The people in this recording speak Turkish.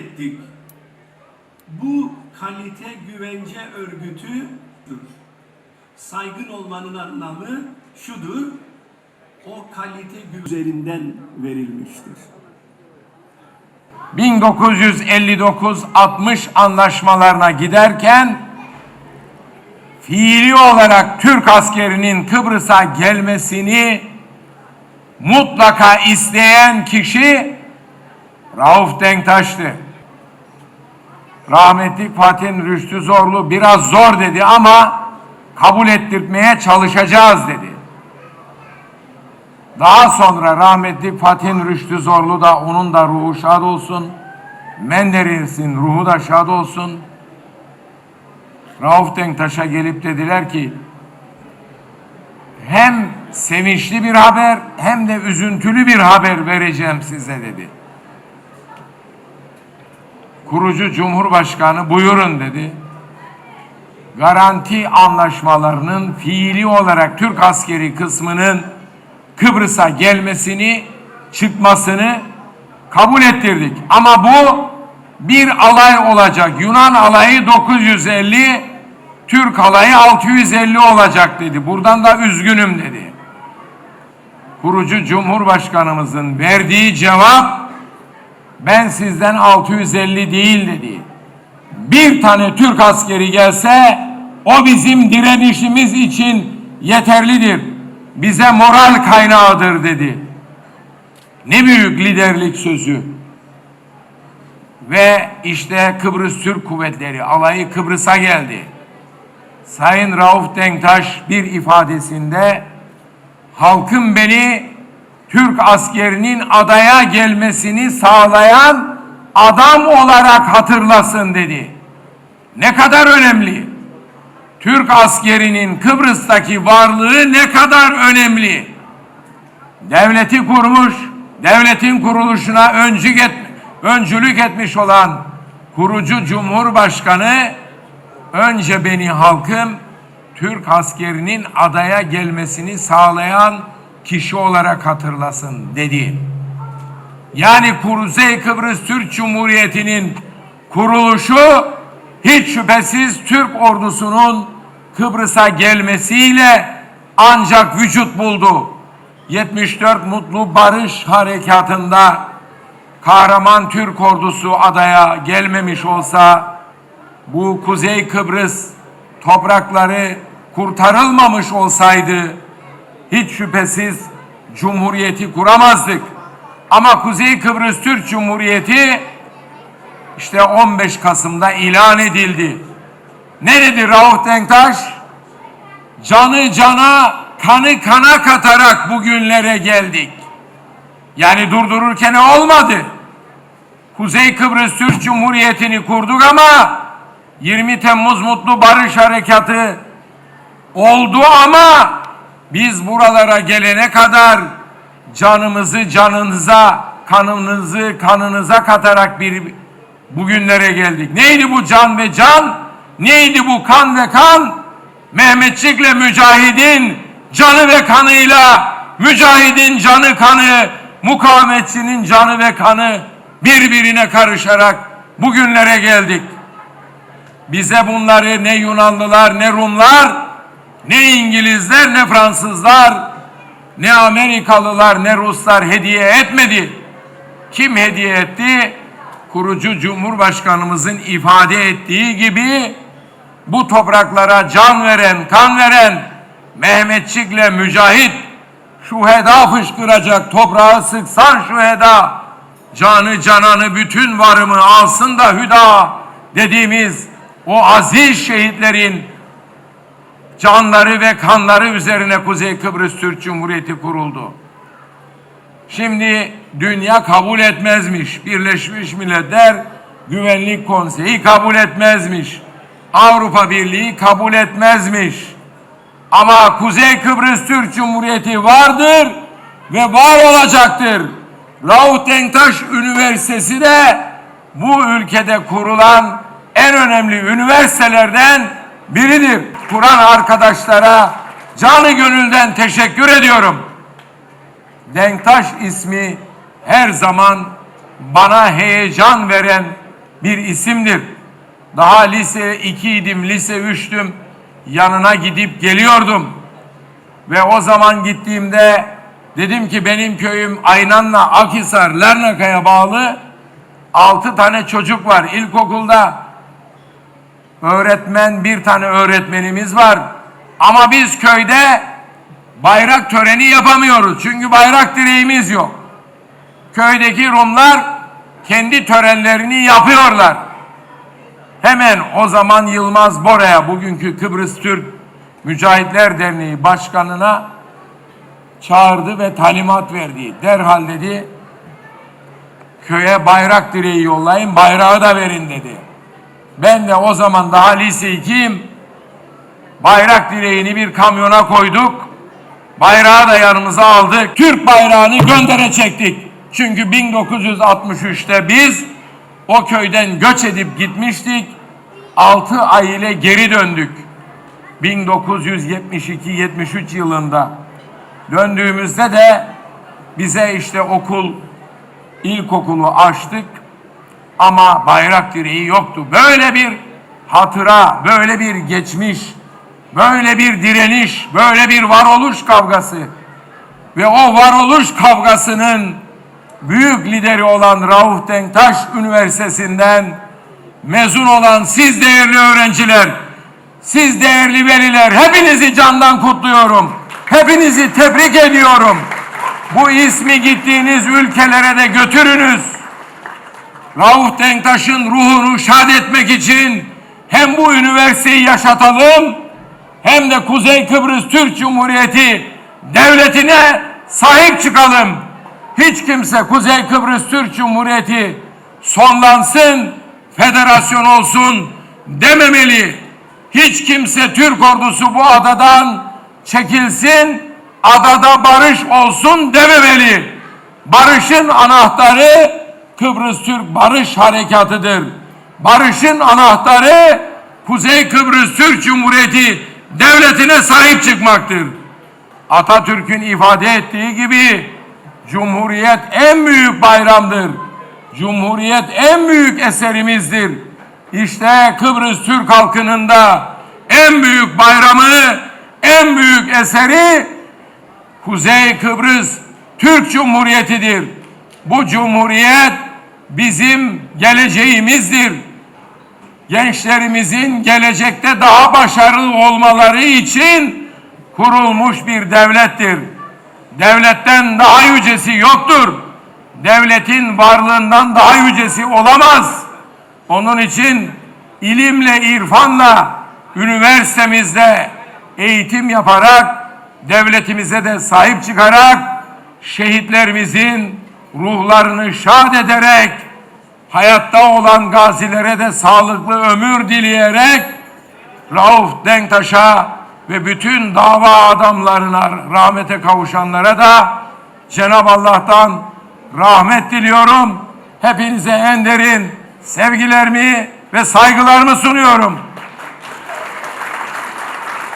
ettik. Bu kalite güvence örgütüdür. Saygın olmanın anlamı şudur. O kalite üzerinden verilmiştir. 1959-60 anlaşmalarına giderken fiili olarak Türk askerinin Kıbrıs'a gelmesini mutlaka isteyen kişi Rauf Denktaş'tı. Rahmetli Fatih Rüştü Zorlu biraz zor dedi ama kabul ettirmeye çalışacağız dedi. Daha sonra rahmetli Fatih Rüştü Zorlu da onun da ruhu şad olsun. Menderes'in ruhu da şad olsun. Rauf Denktaş'a gelip dediler ki hem sevinçli bir haber hem de üzüntülü bir haber vereceğim size dedi. Kurucu Cumhurbaşkanı buyurun dedi. Garanti anlaşmalarının fiili olarak Türk askeri kısmının Kıbrıs'a gelmesini, çıkmasını kabul ettirdik. Ama bu bir alay olacak. Yunan alayı 950, Türk alayı 650 olacak dedi. Buradan da üzgünüm dedi. Kurucu Cumhurbaşkanımızın verdiği cevap ben sizden 650 değil dedi. Bir tane Türk askeri gelse o bizim direnişimiz için yeterlidir. Bize moral kaynağıdır dedi. Ne büyük liderlik sözü. Ve işte Kıbrıs Türk Kuvvetleri alayı Kıbrıs'a geldi. Sayın Rauf Denktaş bir ifadesinde halkım beni Türk askerinin adaya gelmesini sağlayan adam olarak hatırlasın dedi. Ne kadar önemli. Türk askerinin Kıbrıs'taki varlığı ne kadar önemli. Devleti kurmuş, devletin kuruluşuna öncülük, et, öncülük etmiş olan kurucu Cumhurbaşkanı önce beni halkım Türk askerinin adaya gelmesini sağlayan kişi olarak hatırlasın dedi. Yani Kuzey Kıbrıs Türk Cumhuriyeti'nin kuruluşu hiç şüphesiz Türk ordusunun Kıbrıs'a gelmesiyle ancak vücut buldu. 74 Mutlu Barış Harekatı'nda kahraman Türk ordusu adaya gelmemiş olsa bu Kuzey Kıbrıs toprakları kurtarılmamış olsaydı hiç şüphesiz cumhuriyeti kuramazdık. Ama Kuzey Kıbrıs Türk Cumhuriyeti işte 15 Kasım'da ilan edildi. Ne dedi Rauf Denktaş? Canı cana, kanı kana katarak bugünlere geldik. Yani durdururken olmadı. Kuzey Kıbrıs Türk Cumhuriyeti'ni kurduk ama 20 Temmuz Mutlu Barış Harekatı oldu ama biz buralara gelene kadar canımızı canınıza, kanınızı kanınıza katarak bir bugünlere geldik. Neydi bu can ve can? Neydi bu kan ve kan? Mehmetçikle mücahidin canı ve kanıyla mücahidin canı kanı, mukavemetçinin canı ve kanı birbirine karışarak bugünlere geldik. Bize bunları ne Yunanlılar ne Rumlar ne İngilizler ne Fransızlar ne Amerikalılar ne Ruslar hediye etmedi. Kim hediye etti? Kurucu Cumhurbaşkanımızın ifade ettiği gibi bu topraklara can veren, kan veren Mehmetçikle mücahit şuheda fışkıracak toprağı sıksan şuheda canı cananı bütün varımı alsın da hüda dediğimiz o aziz şehitlerin canları ve kanları üzerine Kuzey Kıbrıs Türk Cumhuriyeti kuruldu. Şimdi dünya kabul etmezmiş. Birleşmiş Milletler Güvenlik Konseyi kabul etmezmiş. Avrupa Birliği kabul etmezmiş. Ama Kuzey Kıbrıs Türk Cumhuriyeti vardır ve var olacaktır. Rauf Denktaş Üniversitesi de bu ülkede kurulan en önemli üniversitelerden biridir. Kur'an arkadaşlara canı gönülden teşekkür ediyorum. Denktaş ismi her zaman bana heyecan veren bir isimdir. Daha lise 2 idim, lise 3'tüm. Yanına gidip geliyordum. Ve o zaman gittiğimde dedim ki benim köyüm Aynan'la Akhisar, Larnaka'ya bağlı. Altı tane çocuk var ilkokulda. Öğretmen, bir tane öğretmenimiz var. Ama biz köyde bayrak töreni yapamıyoruz. Çünkü bayrak direğimiz yok. Köydeki Rumlar kendi törenlerini yapıyorlar. Hemen o zaman Yılmaz Bora'ya, bugünkü Kıbrıs Türk Mücahitler Derneği Başkanı'na çağırdı ve talimat verdi. Derhal dedi, köye bayrak direği yollayın, bayrağı da verin dedi. Ben de o zaman daha lise 2'yim. Bayrak direğini bir kamyona koyduk. Bayrağı da yanımıza aldık. Türk bayrağını göndere çektik. Çünkü 1963'te biz o köyden göç edip gitmiştik. 6 ay ile geri döndük. 1972-73 yılında döndüğümüzde de bize işte okul, ilkokulu açtık ama bayrak direği yoktu. Böyle bir hatıra, böyle bir geçmiş, böyle bir direniş, böyle bir varoluş kavgası ve o varoluş kavgasının büyük lideri olan Rauf Denktaş Üniversitesi'nden mezun olan siz değerli öğrenciler, siz değerli veliler, hepinizi candan kutluyorum. Hepinizi tebrik ediyorum. Bu ismi gittiğiniz ülkelere de götürünüz. Rauf Denktaş'ın ruhunu şad etmek için hem bu üniversiteyi yaşatalım hem de Kuzey Kıbrıs Türk Cumhuriyeti devletine sahip çıkalım. Hiç kimse Kuzey Kıbrıs Türk Cumhuriyeti sonlansın, federasyon olsun dememeli. Hiç kimse Türk ordusu bu adadan çekilsin, adada barış olsun dememeli. Barışın anahtarı Kıbrıs Türk Barış Harekatı'dır. Barışın anahtarı Kuzey Kıbrıs Türk Cumhuriyeti devletine sahip çıkmaktır. Atatürk'ün ifade ettiği gibi Cumhuriyet en büyük bayramdır. Cumhuriyet en büyük eserimizdir. İşte Kıbrıs Türk halkının da en büyük bayramı, en büyük eseri Kuzey Kıbrıs Türk Cumhuriyeti'dir. Bu cumhuriyet bizim geleceğimizdir. Gençlerimizin gelecekte daha başarılı olmaları için kurulmuş bir devlettir. Devletten daha yücesi yoktur. Devletin varlığından daha yücesi olamaz. Onun için ilimle, irfanla üniversitemizde eğitim yaparak devletimize de sahip çıkarak şehitlerimizin ruhlarını şad ederek hayatta olan gazilere de sağlıklı ömür dileyerek Rauf Denktaş'a ve bütün dava adamlarına rahmete kavuşanlara da Cenab-ı Allah'tan rahmet diliyorum. Hepinize en derin sevgilerimi ve saygılarımı sunuyorum.